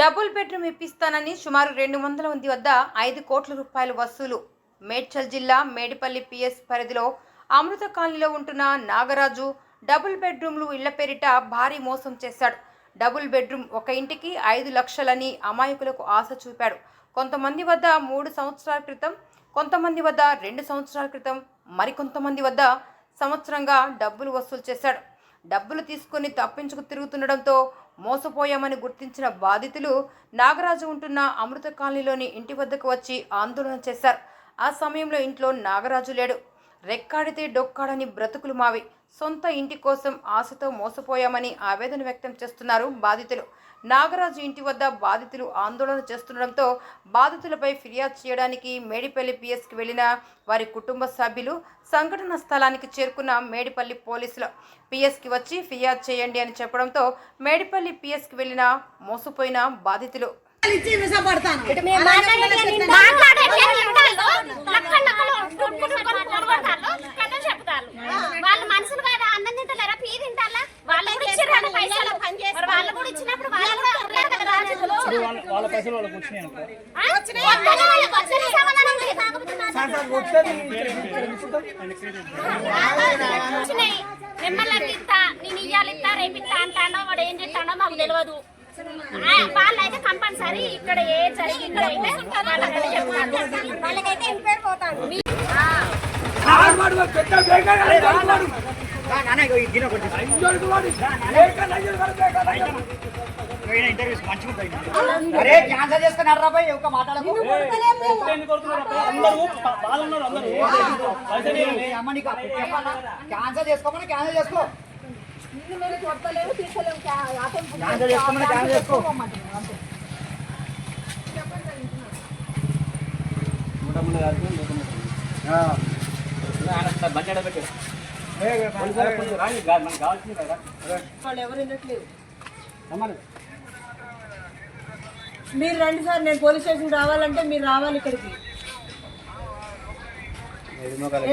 Double bedroom ఇప్పిస్తానని సుమారు రెండు వందల మంది వద్ద ఐదు కోట్ల రూపాయల వసూలు. మేడ్చల్ జిల్లా మేడిపల్లి పిఎస్ పరిధిలో అమృత కాలనీలో ఉంటున్న నాగరాజు డబుల్ బెడ్రూమ్లు ఇళ్ళ పేరిట భారీ మోసం చేశాడు. డబుల్ బెడ్రూమ్ ఒక ఇంటికి ఐదు లక్షలని అమాయకులకు ఆశ చూపాడు. కొంతమంది వద్ద మూడు సంవత్సరాల క్రితం కొంతమంది వద్ద రెండు సంవత్సరాల క్రితం మరికొంతమంది వద్ద సంవత్సరంగా డబ్బులు వసూలు చేశాడు. డబ్బులు తీసుకొని తప్పించుకు తిరుగుతుండడంతో మోసపోయామని గుర్తించిన బాధితులు నాగరాజు ఉంటున్న అమృత కాలనీలోని ఇంటి వద్దకు వచ్చి ఆందోళన చేశారు. ఆ సమయంలో ఇంట్లో నాగరాజు లేడు. రెక్కాడితే డొక్కాడని బ్రతుకులు మావి. సొంత ఇంటి కోసం ఆశతో మోసపోయామని ఆవేదన వ్యక్తం చేస్తున్నారు బాధితులు. నాగరాజు ఇంటి వద్ద బాధితులు ఆందోళన చేస్తుండడంతో బాధితులపై ఫిర్యాదు చేయడానికి మేడిపల్లి పిఎస్కి వెళ్ళిన వారి కుటుంబ సభ్యులు సంఘటన స్థలానికి చేరుకున్న మేడిపల్లి పోలీసులు. పిఎస్కి వచ్చి ఫిర్యాదు చేయండి అని చెప్పడంతో మేడిపల్లి పిఎస్కి వెళ్ళిన మోసపోయిన బాధితులు. ఇచ్చి విసపడతాను వాళ్ళ మనుషులు కాదా అన్నం తింటలేరా పీ తింటారా వాళ్ళు కూడా ఇచ్చారు పైసలు మరి వాళ్ళు కూడా ఇచ్చినప్పుడు వాళ్ళు కూడా అడగలేదు కదా రాజులు. వాళ్ళ వాళ్ళ పైసలు వాళ్ళకి వచ్చినాయి అనుకో. మిమ్మల్ని ఇస్తా నేను ఇయ్యాలి ఇస్తా రేపు ఇస్తా అంటానో వాడు ఏం చేస్తాడో మాకు తెలియదు వాళ్ళైతే కంపల్సరీ ఇక్కడ ఏ జరిగిందో అయితే వాళ్ళకైతే ఇంపేర్ పోతాను ఇంటర్వ్యూస్ మంచిగా అరే క్యాన్సల్ చేసుకున్నారు రా భయ్ ఒక మాట్లాడకు అందరూ వాళ్ళు ఉన్నారు అందరూ పైసలు ఇవ్వండి. ఏ అమ్మ నీకు అప్పు చెప్పాలా? క్యాన్సల్ చేసుకోమని క్యాన్సల్ చేసుకో. క్యాన్సల్ చేసుకోమని క్యాన్సల్ చేసుకో. ఆ. వాళ్ళు ఎవరు వినట్లేదు. మీరు రండి సార్ నేను పోలీస్ స్టేషన్ రావాలంటే మీరు రావాలి ఇక్కడికి.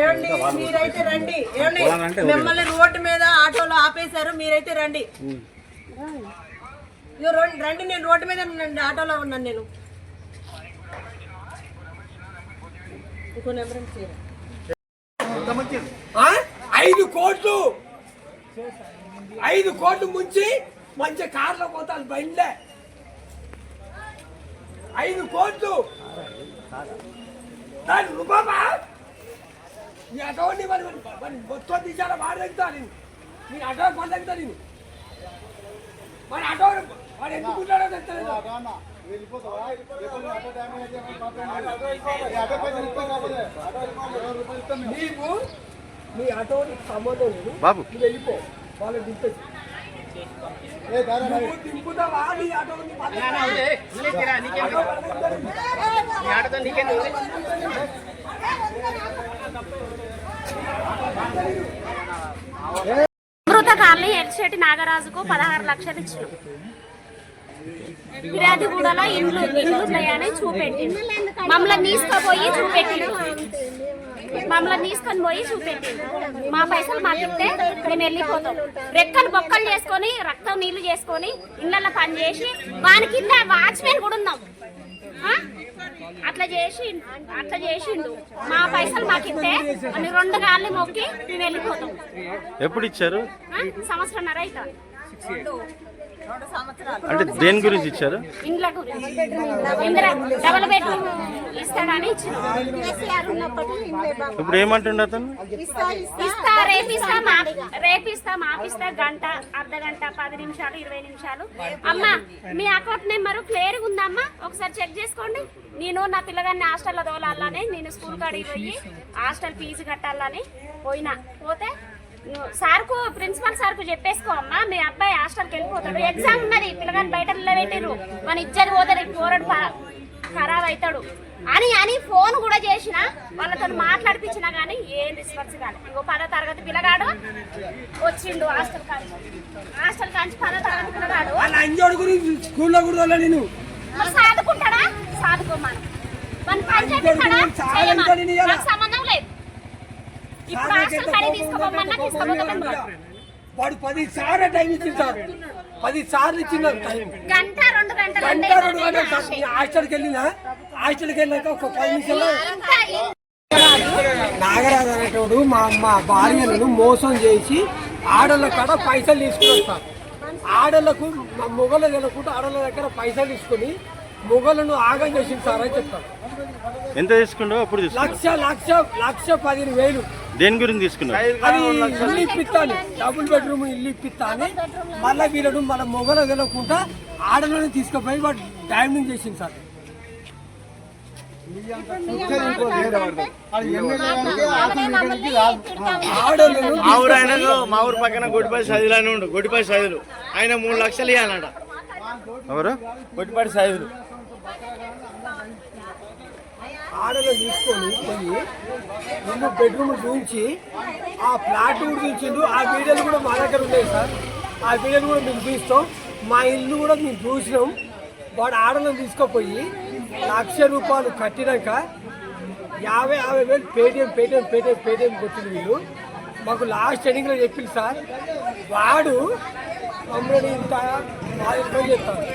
ఏమండి మీరైతే రండి. ఏమండి మిమ్మల్ని రోడ్డు మీద ఆటోలో ఆపేశారు మీరైతే రండి. ఇదిగో రండి రండి నేను రోడ్డు మీద ఉన్నాను ఆటోలో ఉన్నాను నేను. ఇంకో నెంబర్ ఐదు కోట్లు. ఐదు కోట్లు ముంచి మంచి కార్లో పోతాను బండ్లే ఐదు కోట్లు. దాని రూపాయమా నీ అటోని మరి మరి- మొత్తం తీసారా వాడు తగ్గుతా నేను నీ అటో కొంత తగ్గుతా నేను మరి అటో వాడు ఎందుకుంటాడో తెచ్చలేదు నీవు నీ ఆటోని సంబంధం లేదు. బాబు. నువ్వు వెళ్ళిపో. వాళ్ళు దింపేసి. నువ్వు దింపుతావా నీ ఆటోని అమృత కాలనీ ఎర్షెట్టి నాగరాజుకు పదహారు లక్షలు ఇచ్చిన. ఫిర్యాదుగూడలో ఇండ్లు ఇండ్లు ఉన్నాయని చూపెట్టి మమ్మల్ని తీసుకుపోయి చూపెట్టి మమ్మల్ని తీసుకొని పోయి చూపెట్టిండు మా పైసలు మాకు ఇస్తే మేము వెళ్ళిపోతాం. రెక్కలు బొక్కలు చేసుకొని రక్తం నీళ్ళు చేసుకొని ఇళ్ళల్లో పని చేసి వాని కింద వాచ్మెన్ కూడా ఉన్నాం? అట్లా చేసి అట్లా చేసిండు మా పైసలు మాకు ఇస్తే రెండు గాలి మొక్కి మేము వెళ్ళిపోతాం. ఎప్పుడు ఇచ్చారు? ఆ? సంవత్సరంన్నర అవుతుంది అంటే దేని గురించి ఇచ్చారు? ఇప్పుడు ఏమంటుండ అతను? ఇస్తా రేపిస్తా మా రేపిస్తా మాపిస్తా గంట అర్ధ గంట పది నిమిషాలు ఇరవై నిమిషాలు. అమ్మా మీ అకౌంట్ నెంబర్ క్లియర్ ఉందమ్మా? ఒకసారి చెక్ చేసుకోండి. నేను నా పిల్లగాన్ని హాస్టల్లో తోలాలని నేను స్కూల్ కాడికి పోయి హాస్టల్ ఫీజు కట్టాలని పోయినా. పోతే సార్కు ప్రిన్సిపల్ సార్కు చెప్పేసుకో అమ్మా మీ అబ్బాయి హాస్టల్కి వెళ్ళిపోతాడు. ఎగ్జామ్ ఉన్నది పిల్లగాని బయట నిలబెట్టిర్రు. మన ఇజ్జత్ పోతుంది పోరడు ఖరాబ్ అవుతాడు అని అని ఫోన్ కూడా చేసిన వాళ్ళతో మాట్లాడిపించినా కానీ ఏం రెస్పాన్స్ కాలేదు ఇంకో పదో తరగతి పిల్లగాడు వచ్చిండు హాస్టల్ కాంచి. హాస్టల్ కాంచి పదో తరగతి పిల్లగాడు. స్కూల్లో కూడా నేను సాదుకుంటాడా? సాదుకోమను. మన పని చేపిస్తాడా సంబంధం లేదు ఇప్పుడు హాస్టల్ కాడికి తీసుకోమన్నా తీసుకోపోతామని వాడు పది సార్లు టైం ఇచ్చింది సార్. పది సార్లు ఇచ్చింది టైం గంట రెండే గంటలు సార్. హాస్టల్కి వెళ్ళినా హాస్టల్కి వెళ్ళాక ఒక పది నిమిషాలు నాగరాజు అనేటోడు మా అమ్మ భార్యలను మోసం చేసి ఆడల కాడ పైసలు తీసుకున్నాడు సార్. ఆడలకు మా మొగలు వెళ్ళకుండా ఆడల దగ్గర పైసలు తీసుకుని మొగలను ఆగం చేసింది సార్ అని చెప్తారు. ఎంత తీసుకుండో అప్పుడు లక్ష లక్ష లక్ష పదిహేను వేలు. దేని గురించి తీసుకున్నావు? అది ఇల్లు ఇప్పిస్తాను. డబుల్ బెడ్రూమ్ ఇల్లు ఇప్పిస్తాను. మళ్ళీ వీళ్ళను మన మొగలు వెళ్ళకుండా ఆడలను తీసుకుపోయి వాడు డైమింగ్ చేసింది సార్. మా ఊరు ఆయనకు మా ఊరు పక్కన గొడ్డిపల్లి సైజులు అని ఉండు. గొడ్డిపల్లి సైజులు. ఆయన మూడు లక్షలు ఇవ్వాలన్నట ఎవరు? గొడ్డిపల్లి సైజులు. ఆడలో తీసుకొని పోయి రెండు బెడ్రూమ్ చూపించి ఆ ఫ్లాట్ కూడా చూసిండు ఆ వీడియోలు కూడా మా దగ్గర ఉన్నాయి సార్. ఆ వీడియోలు కూడా మేము చూస్తాం మా ఇల్లు కూడా మేము చూసినాం. వాడు ఆడలను తీసుకుపోయి లక్ష రూపాయలు కట్టినాక యాభై యాభై వేలు పేటిఎం పేటిఎం పేటిఎం పేటిఎం కొట్టింది వీళ్ళు. మాకు లాస్ట్ ఎండింగ్లో చెప్పింది సార్. వాడు మమ్మల్ని ఇంత బాధ్యత చెప్తాను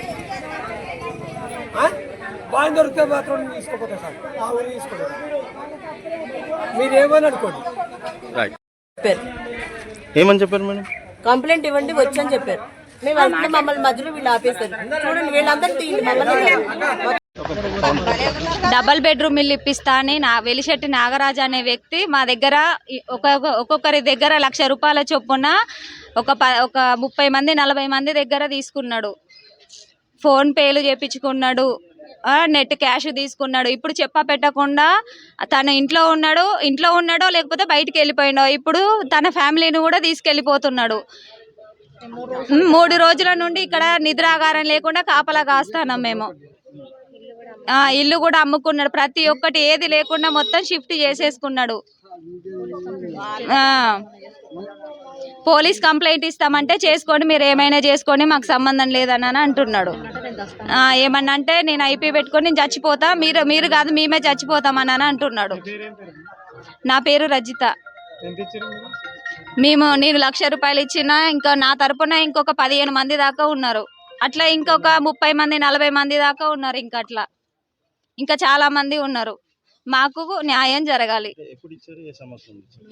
బాగా దొరికితే మాత్రం నేను తీసుకోపోతా సార్. మా ఊరు తీసుకోపోతా మీరు ఏమని అనుకోండి చెప్పారు. ఏమని చెప్పారు మేడం? కంప్లైంట్ ఇవ్వండి వచ్చని చెప్పారు. మేము వెళ్తే మమ్మల్ని మధ్యలో వీళ్ళు ఆపేశారు. చూడండి వీళ్ళందరూ తీయండి మమ్మల్ని డబల్ బెడ్రూమ్ ఇల్లు ఇప్పిస్తా అని నా వెలిశెట్టి నాగరాజు అనే వ్యక్తి మా దగ్గర ఒక్కొక్కరి దగ్గర లక్ష రూపాయల చొప్పున ఒక ఒక ముప్పై మంది నలభై మంది దగ్గర తీసుకున్నాడు. ఫోన్ పేలు చేపించుకున్నాడు. నెట్ క్యాష్ తీసుకున్నాడు. ఇప్పుడు చెప్ప పెట్టకుండా తన ఇంట్లో ఉన్నాడు ఇంట్లో ఉన్నాడో లేకపోతే బయటికి వెళ్ళిపోయిండో ఇప్పుడు తన ఫ్యామిలీని కూడా తీసుకెళ్ళిపోతున్నాడు. మూడు రోజుల నుండి ఇక్కడ నిద్రాగారం లేకుండా కాపలా కాస్తానం మేము. ఆ, ఇల్లు కూడా అమ్ముకున్నాడు. ప్రతి ఒక్కటి ఏది లేకుండా మొత్తం షిఫ్ట్ చేసేసుకున్నాడు. పోలీస్ కంప్లైంట్ ఇస్తామంటే చేసుకోండి మీరు ఏమైనా చేసుకోండి మాకు సంబంధం లేదని అంటున్నాడు. ఏమన్నా అంటే నేను ఐపీ పెట్టుకొని నేను చచ్చిపోతా మీరు మీరు కాదు మేమే చచ్చిపోతామని అని అంటున్నాడు. నా పేరు రజిత. మేము నేను లక్ష రూపాయలు ఇచ్చిన ఇంకా నా తరపున ఇంకొక పదిహేను మంది దాకా ఉన్నారు. అట్లా ఇంకొక ముప్పై మంది నలభై మంది దాకా ఉన్నారు ఇంకా అట్లా ఇంకా చాలా మంది ఉన్నారు. మాకు న్యాయం జరగాలి.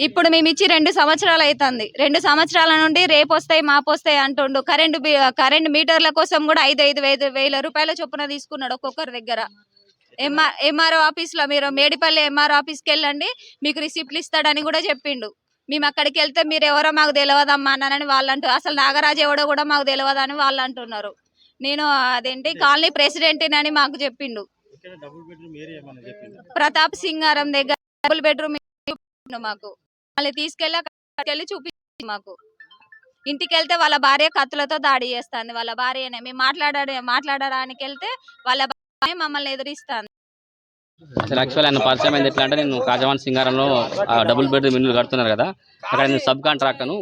ఇప్పుడు మేము ఇచ్చి రెండు సంవత్సరాలు అవుతుంది రెండు సంవత్సరాల నుండి రేపు వస్తాయి మాపు వస్తాయి అంటుండు. కరెంటు కరెంటు మీటర్ల కోసం కూడా ఐదు ఐదు వేల వేల రూపాయల చొప్పున తీసుకున్నాడు ఒక్కొక్కరి దగ్గర. ఎంఆర్ ఎంఆర్ఓ ఆఫీస్లో మీరు మేడిపల్లి ఎంఆర్ఓ ఆఫీస్కి వెళ్ళండి మీకు రిసిప్ట్లు ఇస్తాడని కూడా చెప్పిండు. మేము అక్కడికి వెళ్తే మీరు ఎవరో మాకు తెలియదమ్మా అన్నానని వాళ్ళు అంటూ అసలు నాగరాజు ఎవడో కూడా మాకు తెలియదని వాళ్ళు అంటున్నారు. నేను అదేంటి కాలనీ ప్రెసిడెంట్ అని మాకు చెప్పిండు. ప్రతాప్ సింగారం దగ్గర డబుల్ బెడ్రూమ్ మాకు. మళ్ళీ తీసుకెళ్ళి అక్కడికి వెళ్ళి చూపించి మాకు. ఇంటికి వెళ్తే వాళ్ళ భార్య కత్తులతో దాడి చేస్తుంది. వాళ్ళ భార్యనే. మేము మాట్లాడే మాట్లాడడానికి వెళ్తే వాళ్ళ భార్య మమ్మల్ని ఎదురిస్తాను అసలు యాక్చువల్ ఆయన పరిచయం అయింది ఎట్లా అంటే నేను కాజవాన్ సింగారంలో డబుల్ బెడ్రూమ్ ఇల్లు కడుతున్నారు కదా. అక్కడ నేను సబ్ కాంట్రాక్టర్ను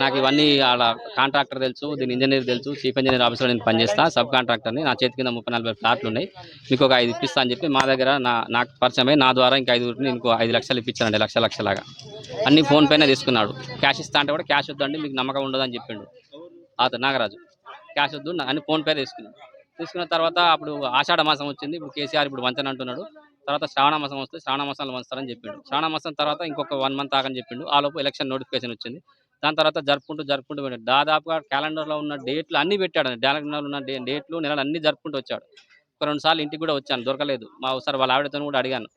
నాకు ఇవన్నీ ఆడ కాంట్రాక్టర్ తెలుసు దీని ఇంజనీర్ తెలుసు చీఫ్ ఇంజనీర్ ఆఫీస్లో నేను పనిచేస్తా సబ్ కాంట్రాక్టర్ని. నా చేతి కింద ముప్పై నలభై ఫ్లాట్లు ఉన్నాయి. మీకు ఒక ఐదు ఇప్పిస్తా అని చెప్పి మా దగ్గర నా నాకు పరిచయం నా ద్వారా ఇంకా ఐదు ఇంకో ఐదు లక్షలు ఇప్పించానండి లక్ష లక్షలాగా. అన్ని ఫోన్పేనే తీసుకున్నాడు. క్యాష్ ఇస్తా అంటే కూడా క్యాష్ వద్దండి మీకు నమ్మకం ఉండదు అని చెప్పిండు. అతను నాగరాజు. క్యాష్ వద్దు నా- అన్ని ఫోన్పే తీసుకున్నాడు. తీసుకున్న తర్వాత అప్పుడు ఆషాఢ మాసం వచ్చింది ఇప్పుడు కేసీఆర్ ఇప్పుడు వంచన అంటున్నాడు. తర్వాత శ్రావణ మాసం వస్తే శ్రావణ మాసంలో వంచుతారని చెప్పిండు. శ్రావణ మాసం తర్వాత ఇంకొక వన్ మంత్ ఆగని చెప్పిండు. ఆ లోపు ఎలక్షన్ నోటిఫికేషన్ వచ్చింది. దాని తర్వాత జరుపుకుంటూ జరుపుకుంటూ పోయాడు దాదాపుగా క్యాలెండర్లో ఉన్న డేట్లు అన్ని పెట్టాడు క్యాలెండర్లో ఉన్న డేట్లు నెలలు అన్ని జరుపుకుంటూ వచ్చాడు. ఒక రెండు సార్లు ఇంటికి కూడా వచ్చాను. దొరకలేదు. మా ఒకసారి వాళ్ళ ఆవిడతో కూడా అడిగాను.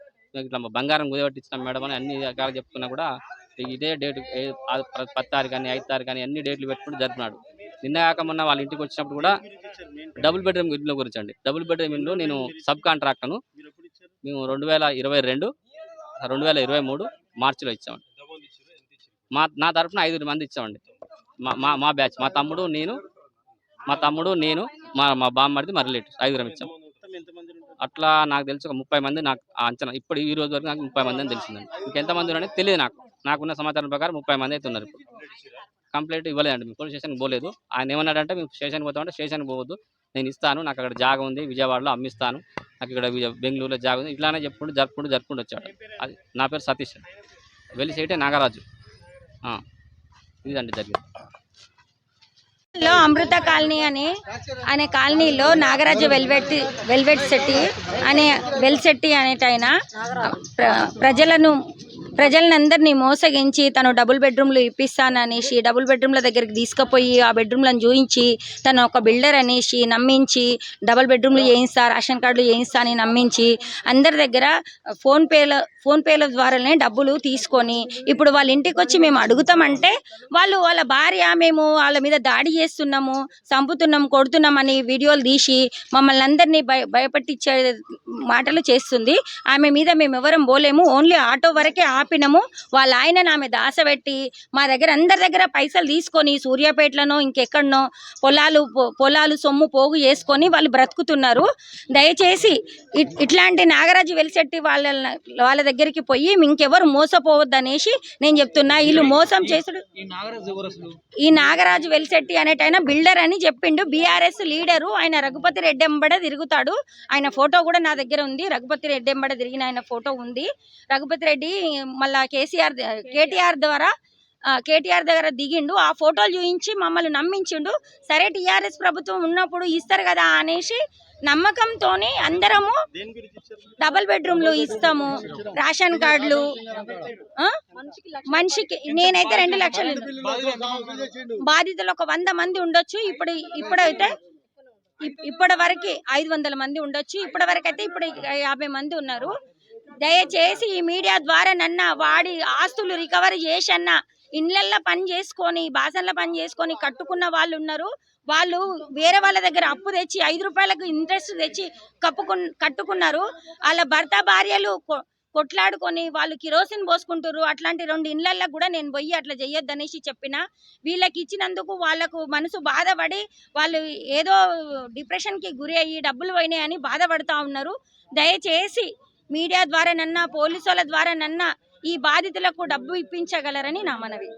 ఇట్లా మా బంగారం కుదబెట్టించినాం మేడం అని అన్ని రకాలు చెప్పుకున్నా కూడా ఇదే డేట్ పది తారీఖు కానీ ఐదు తారీఖు కానీ అన్ని డేట్లు పెట్టుకుంటూ జరిపినాడు. నిన్న కాక మొన్న వాళ్ళ ఇంటికి వచ్చినప్పుడు కూడా డబుల్ బెడ్రూమ్ ఇల్లు గురించి అండి డబుల్ బెడ్రూమ్ ఇల్లు నేను సబ్ కాంట్రాక్టర్ను. మేము రెండు వేల ఇరవై రెండు రెండు వేల ఇరవై మూడు మార్చిలో ఇచ్చామండి. మా నా తరఫున ఐదుగురు మంది ఇచ్చామండి. మా మా మా బ్యాచ్. మా తమ్ముడు నేను మా తమ్ముడు నేను మా మా బామ్మడిది మా రిలేటివ్స్ ఐదుగురం ఇచ్చాం. అట్లా నాకు తెలిసి ఒక ముప్పై మంది నాకు అంచనా ఇప్పుడు ఈ రోజు వరకు నాకు ముప్పై మంది అని తెలిసిందండి. ఇంకెంతమంది ఉన్నారని తెలియదు నాకు. నాకున్న సమాచారం ప్రకారం ముప్పై మంది అయితే ఉన్నారు ఇప్పుడు. కంప్లైంట్ ఇవ్వలేదండి మేము పోలీస్ స్టేషన్కి పోలేదు. ఆయన ఏమన్నాడంటే మేము స్టేషన్కి పోతామంటే స్టేషన్కి పోవద్దు. నేను ఇస్తాను నాకు అక్కడ జాగ ఉంది విజయవాడలో అమ్మిస్తాను. నాకు ఇక్కడ బెంగళూరులో జాగ ఉంది. ఇట్లానే చెప్పుకుంటూ జరుపుకుంటూ జరుపుకుంటూ వచ్చాడు. అది నా పేరు సతీష్ వెలిసేటే నాగరాజు. ఇదండి జరిగింది. లో అమృత కాలనీ అని అనే కాలనీలో నాగరాజ వెల్వెట్ వెల్వెట్ శెట్టి అనే వెల్ శెట్టి అనేటైన ప్ర- ప్రజలను ప్రజలందరినీ మోసగించి తను డబుల్ బెడ్రూమ్లు ఇప్పిస్తాననేసి డబుల్ బెడ్రూమ్ల దగ్గరికి తీసుకుపోయి ఆ బెడ్రూమ్లను చూయించి తను ఒక బిల్డర్ అనేసి నమ్మించి డబుల్ బెడ్రూమ్లు చేయిస్తా రేషన్ కార్డులు చేయిస్తా అని నమ్మించి అందరి దగ్గర ఫోన్పేల ఫోన్పేల ద్వారానే డబ్బులు తీసుకొని ఇప్పుడు వాళ్ళ ఇంటికి వచ్చి మేము అడుగుతామంటే వాళ్ళు వాళ్ళ భార్య మేము వాళ్ళ మీద దాడి చేస్తున్నాము చంపుతున్నాం కొడుతున్నాం అని వీడియోలు తీసి మమ్మల్ని అందరినీ భయ భయపెట్టించే మాటలు చేస్తుంది. ఆమె మీద మేము ఎవరం పోలేము. ఓన్లీ ఆటో వరకే ఆపినాము వాళ్ళ ఆయనను ఆమె దాసబెట్టి మా దగ్గర అందరి దగ్గర పైసలు తీసుకొని సూర్యాపేటలోనో ఇంకెక్కడనో పొలాలు పొలాలు సొమ్ము పోగు చేసుకొని వాళ్ళు బ్రతుకుతున్నారు. దయచేసి ఇట్లాంటి నాగరాజు వెలిసెట్టి వాళ్ళ వాళ్ళ దగ్గరికి పోయి ఇంకెవరు మోసపోవద్దు అనేసి నేను చెప్తున్నా. వీళ్ళు మోసం చేసుడు ఈ నాగరాజు వెలిసెట్టి అనేటైన బిల్డర్ అని చెప్పిండు. బీఆర్ఎస్ లీడరు ఆయన రఘుపతి రెడ్డి ఎంబడ తిరుగుతాడు. ఆయన ఫోటో కూడా నా దగ్గర ఉంది. రఘుపతి రెడ్డి ఎంబడ తిరిగిన ఆయన ఫోటో ఉంది. రఘుపతి రెడ్డి మళ్ళా కేసీఆర్ కేటీఆర్ ద్వారా కేటీఆర్ దగ్గర దిగిండు. ఆ ఫోటోలు చూపించి మమ్మల్ని నమ్మించిండు. సరే టీఆర్ఎస్ ప్రభుత్వం ఉన్నప్పుడు ఇస్తారు కదా అనేసి నమ్మకంతోని అందరము డబుల్ బెడ్రూమ్లు ఇస్తాము. రేషన్ కార్డులు ఆ? మనిషికి నేనైతే రెండు లక్షలు బాధితులు ఒక వంద మంది ఉండొచ్చు. ఇప్పుడు ఇప్పుడైతే ఇప్- ఇప్పటి వరకు ఐదు వందల మంది ఉండొచ్చు. ఇప్పటి వరకు అయితే ఇప్పుడు యాభై మంది ఉన్నారు. దయచేసి ఈ మీడియా ద్వారా నన్న వాడి ఆస్తులు రికవరీ చేసన్న ఇండ్లల్లో పని చేసుకొని బాసన్ల పని చేసుకొని కట్టుకున్న వాళ్ళు ఉన్నారు. వాళ్ళు వేరే వాళ్ళ దగ్గర అప్పు తెచ్చి ఐదు రూపాయలకు ఇంట్రెస్ట్ తెచ్చి కప్పుకు కట్టుకున్నారు. వాళ్ళ భర్త భార్యలు కొ- కొట్లాడుకొని వాళ్ళు కిరోసిన్ పోసుకుంటారు అట్లాంటి రెండు ఇండ్లల్లో కూడా నేను పోయి అట్లా చెయ్యొద్దు అనేసి చెప్పిన. వీళ్ళకి ఇచ్చినందుకు వాళ్ళకు మనసు బాధపడి వాళ్ళు ఏదో డిప్రెషన్కి గురి అయ్యి డబ్బులు పోయినాయని బాధపడుతూ ఉన్నారు. దయచేసి మీడియా ద్వారా నన్న పోలీసుల ద్వారా నన్న ఈ బాధితులకు డబ్బు ఇప్పించగలరని నా మనవి.